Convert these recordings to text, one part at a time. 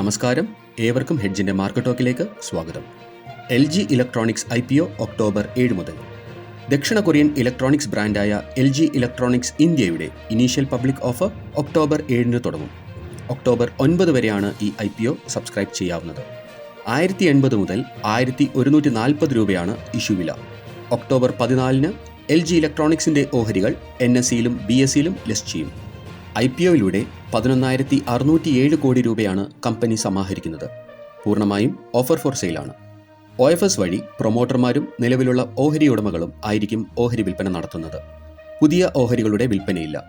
നമസ്കാരം. ഏവർക്കും ഹെഡ്ജിന്റെ മാർക്കറ്റ് ടോക്കിലേക്ക് സ്വാഗതം. L G Electronics I P O October ഏഴ് മുതൽ. ദക്ഷിണ കൊറിയൻ ഇലക്ട്രോണിക്സ് ബ്രാൻഡായ എൽ ജി ഇലക്ട്രോണിക്സ് ഇന്ത്യയുടെ ഇനീഷ്യൽ പബ്ലിക് ഓഫർ ഒക്ടോബർ ഏഴിന് തുടങ്ങും. ഒക്ടോബർ ഒൻപത് വരെയാണ് ഈ ഐ പി ഒ സബ്സ്ക്രൈബ് ചെയ്യാവുന്നത്. ആയിരത്തി എൺപത് മുതൽ ആയിരത്തി ഒരുന്നൂറ്റി നാൽപ്പത് രൂപയാണ് ഇഷ്യൂ വില. ഒക്ടോബർ പതിനാലിന് എൽ ജി ഇലക്ട്രോണിക്സിന്റെ ഓഹരികൾ എൻ എസ് സിയിലും ബി എസ് സിയിലും ലിസ്റ്റ് ചെയ്യും. ഐ പി ഒയിലൂടെ പതിനൊന്നായിരത്തി അറുന്നൂറ്റി ഏഴ് കോടി രൂപയാണ് കമ്പനി സമാഹരിക്കുന്നത്. പൂർണമായും ഓഫർ ഫോർ സെയിലാണ്. ഒ എഫ് എസ് വഴി പ്രൊമോട്ടർമാരും നിലവിലുള്ള ഓഹരി ഉടമകളും ആയിരിക്കും ഓഹരി വിൽപ്പന നടത്തുന്നത്. പുതിയ ഓഹരികളുടെ വിൽപ്പനയില്ല.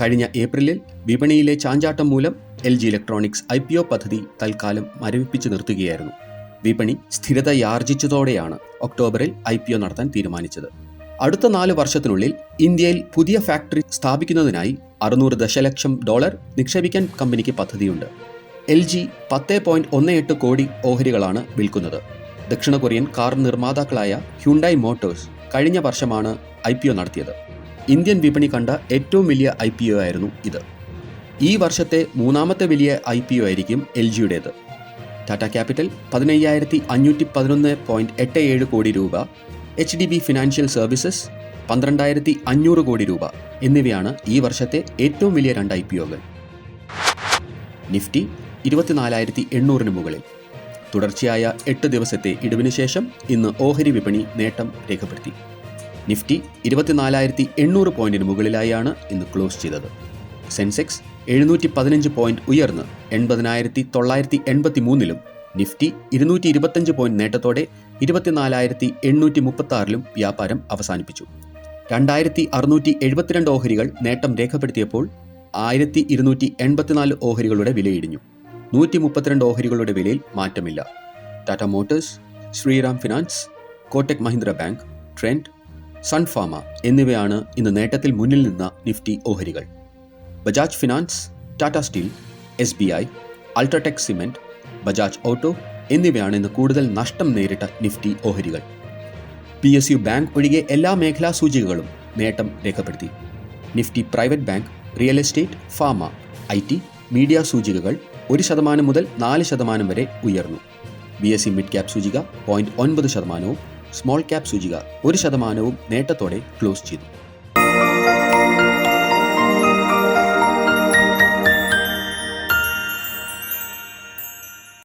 കഴിഞ്ഞ ഏപ്രിലിൽ വിപണിയിലെ ചാഞ്ചാട്ടം മൂലം L G electronics I P O പദ്ധതി തൽക്കാലം മരവിപ്പിച്ച് നിർത്തുകയായിരുന്നു. വിപണി സ്ഥിരതയാർജിച്ചതോടെയാണ് ഒക്ടോബറിൽ ഐ പി ഒ നടത്താൻ തീരുമാനിച്ചത്. അടുത്ത നാല് വർഷത്തിനുള്ളിൽ ഇന്ത്യയിൽ പുതിയ ഫാക്ടറി സ്ഥാപിക്കുന്നതിനായി അറുന്നൂറ് ദശലക്ഷം ഡോളർ നിക്ഷേപിക്കാൻ കമ്പനിക്ക് പദ്ധതിയുണ്ട്. എൽ ജി പത്ത് പോയിന്റ് ഒന്ന് എട്ട് കോടി ഓഹരികളാണ് വിൽക്കുന്നത്. ദക്ഷിണ കൊറിയൻ കാർ നിർമ്മാതാക്കളായ ഹ്യുണ്ടായി മോട്ടോഴ്സ് കഴിഞ്ഞ വർഷമാണ് ഐ പി ഒ നടത്തിയത്. ഇന്ത്യൻ വിപണി കണ്ട ഏറ്റവും വലിയ ഐ പി ഒ ആയിരുന്നു ഇത്. ഈ വർഷത്തെ മൂന്നാമത്തെ വലിയ ഐ പി ഒ ആയിരിക്കും എൽ ജിയുടേത്. ടാറ്റ ക്യാപിറ്റൽ പതിനയ്യായിരത്തി അഞ്ഞൂറ്റി പതിനൊന്ന് പോയിന്റ് എട്ട് ഏഴ് കോടി രൂപ H D B financial services പന്ത്രണ്ടായിരത്തി അഞ്ഞൂറ് കോടി രൂപ എന്നിവയാണ് ഈ വർഷത്തെ ഏറ്റവും വലിയ രണ്ട് ഐ പി ഒകൾ. നിഫ്റ്റി ഇരുപത്തിനാലായിരത്തി എണ്ണൂറിന് മുകളിൽ. തുടർച്ചയായ എട്ട് ദിവസത്തെ ഇടിവിന് ശേഷം ഇന്ന് ഓഹരി വിപണി നേട്ടം രേഖപ്പെടുത്തി. നിഫ്റ്റി ഇരുപത്തിനാലായിരത്തി എണ്ണൂറ് പോയിന്റിന് മുകളിലായാണ് ഇന്ന് ക്ലോസ് ചെയ്തത്. സെൻസെക്സ് എഴുന്നൂറ്റി പതിനഞ്ച് പോയിന്റ് ഉയർന്ന് എൺപതിനായിരത്തി തൊള്ളായിരത്തി എൺപത്തി മൂന്നിലും നിഫ്റ്റി ഇരുന്നൂറ്റി ഇരുപത്തഞ്ച് പോയിന്റ് നേട്ടത്തോടെ ഇരുപത്തിനാലായിരത്തി എണ്ണൂറ്റി മുപ്പത്തി ആറിലും വ്യാപാരം അവസാനിപ്പിച്ചു. രണ്ടായിരത്തി അറുന്നൂറ്റി എഴുപത്തിരണ്ട് ഓഹരികൾ നേട്ടം രേഖപ്പെടുത്തിയപ്പോൾ ആയിരത്തി ഇരുന്നൂറ്റി എൺപത്തിനാല് ഓഹരികളുടെ വിലയിടിഞ്ഞു. നൂറ്റി മുപ്പത്തിരണ്ട് ഓഹരികളുടെ വിലയിൽ മാറ്റമില്ല. Tata motors Shriram finance Kotak Mahindra bank Trent Sun Pharma എന്നിവയാണ് ഇന്ന് നേട്ടത്തിൽ മുന്നിൽ നിന്ന നിഫ്റ്റി ഓഹരികൾ. Bajaj finance Tata steel S B I UltraTech cement Bajaj auto എന്നിവയാണ് ഇന്ന് കൂടുതൽ നഷ്ടം നേരിട്ട നിഫ്റ്റി ഓഹരികൾ. പി എസ് യു ബാങ്ക് ഒഴികെ എല്ലാ മേഖലാ സൂചികകളും നേട്ടം രേഖപ്പെടുത്തി. Nifty private bank real estate pharma I T media സൂചികകൾ ഒരു ശതമാനം മുതൽ നാല് ശതമാനം വരെ ഉയർന്നു. B S C mid cap സൂചിക പോയിന്റ് ഒൻപത് ശതമാനവും സ്മോൾ ക്യാപ് സൂചിക ഒരു ശതമാനവും നേട്ടത്തോടെ ക്ലോസ് ചെയ്തു.